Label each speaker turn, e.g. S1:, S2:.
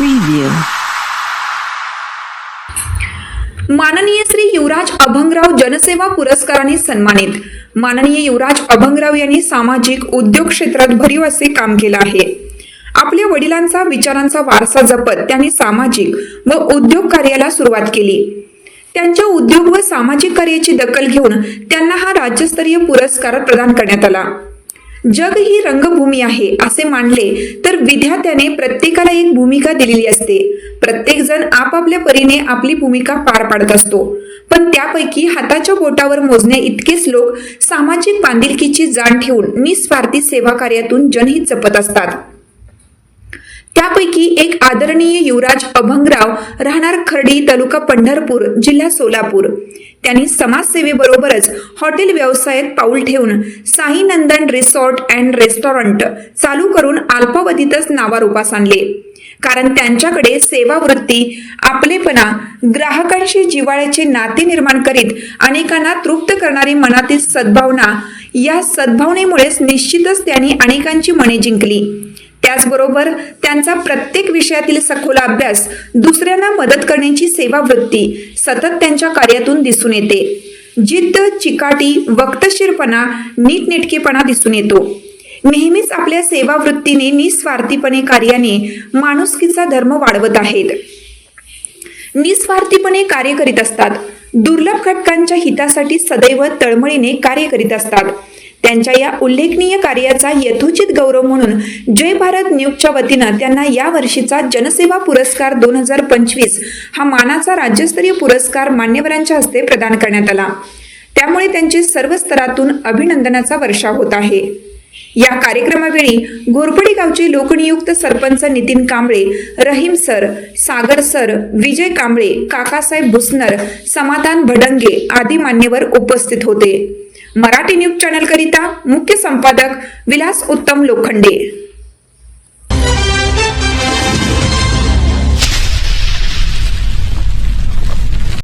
S1: Preview माननीय श्री युवराज अभंगराव जनसेवा पुरस्काराने सन्मानित. माननीय युवराज अभंगराव यांनी सामाजिक उद्योग क्षेत्रात भरीव असे काम केलं आहे. आपल्या वडिलांचा विचारांचा वारसा जपत त्यांनी सामाजिक व उद्योग कार्याला सुरुवात केली. त्यांच्या उद्योग व सामाजिक कार्याची दखल घेऊन त्यांना हा राज्यस्तरीय पुरस्कार प्रदान करण्यात आला. जग ही रंगभूमी आहे असे मानले तर विद्यार्थ्याने प्रत्येकाला एक भूमिका दिलेली असते. प्रत्येक जण आपापल्या परीने आपली भूमिका पार पाडत असतो. पण त्यापैकी हाताच्या बोटावर मोजण्या इतकेच लोक सामाजिक बांधिलकीची जाण ठेवून निस्वार्थी सेवा कार्यातून जनहित जपत असतात. त्यापैकी एक आदरणीय युवराज अभंगराव राहणार खर्डी तालुका पंढरपूर जिल्हा सोलापूर. त्यांनी समाजसेवेबरोबरच हॉटेल व्यवसायात पाऊल ठेवून Sai Nandan resort and restaurant चालू करून अल्पावधीतच नावारूपास आणले. कारण त्यांच्याकडे सेवावृत्ती आपलेपणा ग्राहकांशी जिव्हाळ्याचे नाते निर्माण करीत अनेकांना तृप्त करणारी मनातील सद्भावना या सद्भावनेमुळेच निश्चितच त्यांनी अनेकांची मने जिंकली. त्याचबरोबर त्यांचा प्रत्येक विषयातील सखोल अभ्यास दुसऱ्यांना मदत करण्याची सेवावृत्ती सतत त्यांच्या कार्यातून दिसून येते. जिद्द चिकाटी वक्तशीरपणा नीटनेटकेपणा दिसून येतो. नेहमीच आपल्या सेवावृत्तीने निस्वार्थीपणे कार्याने माणुसकीचा धर्म वाढवत आहेत. निस्वार्थीपणे कार्य करीत असतात. दुर्लभ घटकांच्या हितासाठी सदैव तळमळीने कार्य करीत असतात. त्यांच्या या उल्लेखनीय कार्याचा यथोचित गौरव म्हणून जय भारत न्यूजच्या वतीनं त्यांना या वर्षीचा जनसेवा पुरस्कार दोन हजार पंचवीस हा मानाचा राज्यस्तरीय पुरस्कार मान्यवरांच्या हस्ते प्रदान करण्यात आला. त्यामुळे त्यांचे सर्व स्तरातून अभिनंदनाचा वर्षाव होत आहे. या कार्यक्रमावेळी घोरपडी गावचे लोकनियुक्त सरपंच नितीन कांबळे रहीम सर सागर सर विजय कांबळे काकासाहेब भुसनर समाधान भडंगे आदी मान्यवर उपस्थित होते. मराठी न्यूज चॅनल करिता मुख्य संपादक विलास उत्तम लोखंडे.